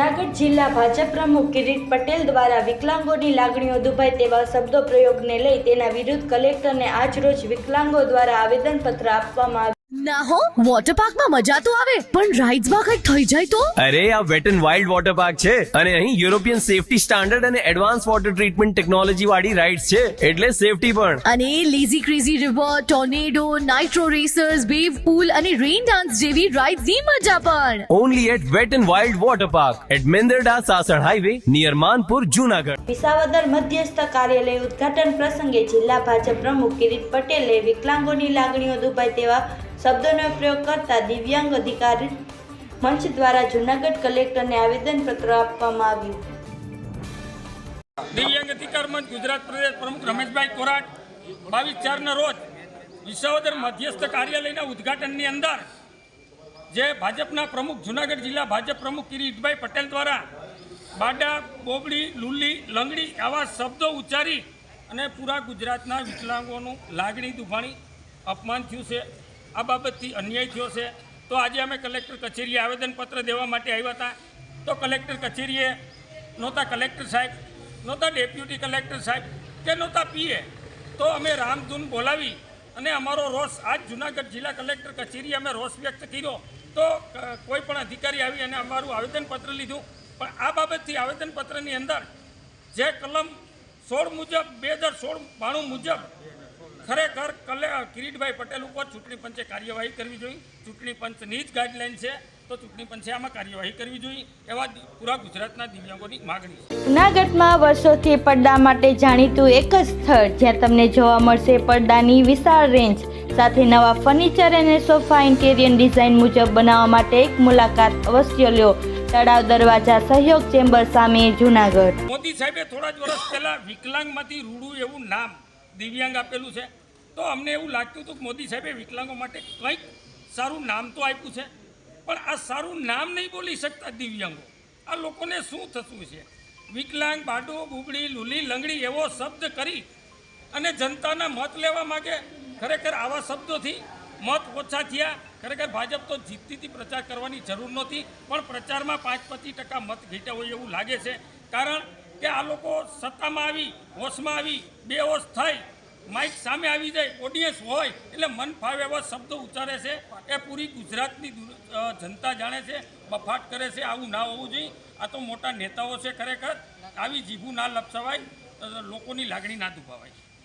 જૂનાગઢ જિલ્લા ભાજપ પ્રમુખ કિરીટ પટેલ દ્વારા વિકલાંગોની લાગણીઓ દુભાય તેવા શબ્દો પ્રયોગને લઈ તેના વિરુદ્ધ કલેક્ટરને આજરોજ વિકલાંગો દ્વારા આવેદનપત્ર આપવામાં આવ્યું. ના હો વોટર પાર્કમાં મજા તો આવે પણ રાઇડ્સમાં કઈ થઈ જાય તો? અરે આ wet and wild water park છે અને અહીં યુરોપિયન સેફટી સ્ટાન્ડર્ડ અને એડવાન્સ વોટર ટ્રીટમેન્ટ ટેકનોલોજી વાળી રાઇડ્સ છે એટલે સેફટી પણ. અને lazy crazy river tornado nitro racers wave pool અને રેઇન ડાન્સ જેવી રાઇડ્સની મજા પણ. Only at wet and wild water park at Mendarda Sasan highway near Manpur Junagadh Visavadar મધ્યસ્થ કાર્યાલય ઉદ્ઘાટન પ્રસંગે જિલ્લા ભાજપ પ્રમુખ કિરીટ પટેલે વિકલાંગોની લાગણીઓ દુભાય તેવા શબ્દોનો પ્રયોગ કરતા દિવ્યાંગ અધિકારી મંચ દ્વારા જૂનાગઢ કલેક્ટરને આવેદનપત્ર આપવામાં આવ્યું. દિવ્યાંગ અધિકાર મંચ ગુજરાત પ્રદેશ પ્રમુખ રમેશભાઈ કોરાટ બાવીસ ચારના રોજ વિસાવદર મધ્યસ્થ કાર્યાલયના ઉદ્ઘાટનની અંદર જે ભાજપના પ્રમુખ જુનાગઢ જિલ્લા ભાજપ પ્રમુખ કિરીટભાઈ પટેલ દ્વારા બાડા, બોબડી, લુલ્લી, લંગડી આવા શબ્દો ઉચ્ચારી અને પૂરા ગુજરાતના વિકલાંગોનું લાગણી દુભાણી અપમાન થયું છે. આ બાબતથી અન્યાય થયો છે. તો આજે અમે કલેક્ટર કચેરીએ આવેદનપત્ર દેવા માટે આવ્યા હતા. તો કલેક્ટર કચેરીએ નહોતા કલેક્ટર સાહેબ, નહોતા ડેપ્યુટી કલેક્ટર સાહેબ કે નહોતા પીએ. તો અમે રામધૂન બોલાવી અને અમારો રોષ આજ જુનાગઢ જિલ્લા કલેક્ટર કચેરીએ અમે રોષ વ્યક્ત કર્યો. તો કોઈ પણ અધિકારી આવી અને અમારું આવેદનપત્ર લીધું. પણ આ બાબતથી આવેદનપત્રની અંદર જે કલમ સોળ મુજબ, બે હજાર સોળ બાણું મુજબ ખરેખર કલે કિરીટભાઈ પટેલ ઉપર ચૂંટણી પંચે કાર્યવાહી કરવી જોઈએ. ચૂંટણી પંચની જ ગાઈડલાઈન છે તો ચૂંટણી પંચે આમાં કાર્યવાહી કરવી જોઈએ એવા પૂરા ગુજરાતના દિવ્યાંગોની માગણી છે. જૂનાગઢમાં વર્ષોથી પડદા માટે જાણીતું એક જ સ્થળ જ્યાં તમને જોવા મળશે પડદાની વિશાળ રેન્જ સાથે નવા ફર્નિચર અને સોફા ઇન્ટેરિયર ડિઝાઇન મુજબ બનાવવા માટે એક મુલાકાત અવશ્ય લ્યો તળાવ દરવાજા સહયોગ ચેમ્બર સામે જૂનાગઢ. મોદી સાહેબે થોડા જ વર્ષ પહેલા વિકલાંગમાંથી રૂડું એવું નામ દિવ્યાંગ આપેલું છે. તો અમને એવું લાગતું હતું કે મોદી સાહેબે વિકલાંગો માટે કંઈક સારું નામ તો આપ્યું છે. પણ આ સારું નામ નહીં બોલી શકતા દિવ્યાંગો. આ લોકોને શું થતું છે? વિકલાંગ, બાડો, બુબડી, લૂલી, લંગડી એવો શબ્દ કરી અને જનતાના મત લેવા માગે. ખરેખર આવા શબ્દોથી મત ઓછા થયા. ખરેખર ભાજપ તો જીતતીથી પ્રચાર કરવાની જરૂર નહોતી. પણ પ્રચારમાં પાંચ પચીસ ટકા મત ઘટ્યા હોય એવું લાગે છે. કારણ કે આ લોકો સત્તામાં આવી, હોશમાં આવી બે હોશ થઈ માઇક સામે આવી જાય ઓડિયન્સ હોય, એટલે મન ફાવે એવા શબ્દો ઉચ્ચારે છે. એ પૂરી ગુજરાતની જનતા જાણે છે, બફાટ કરે છે, આવું ના હોવું જોઈએ. આ તો મોટા નેતાઓ છે ખરેખર. આવી જીભું ના લપસવાય લોકોની લાગણી ના દુભાવાય.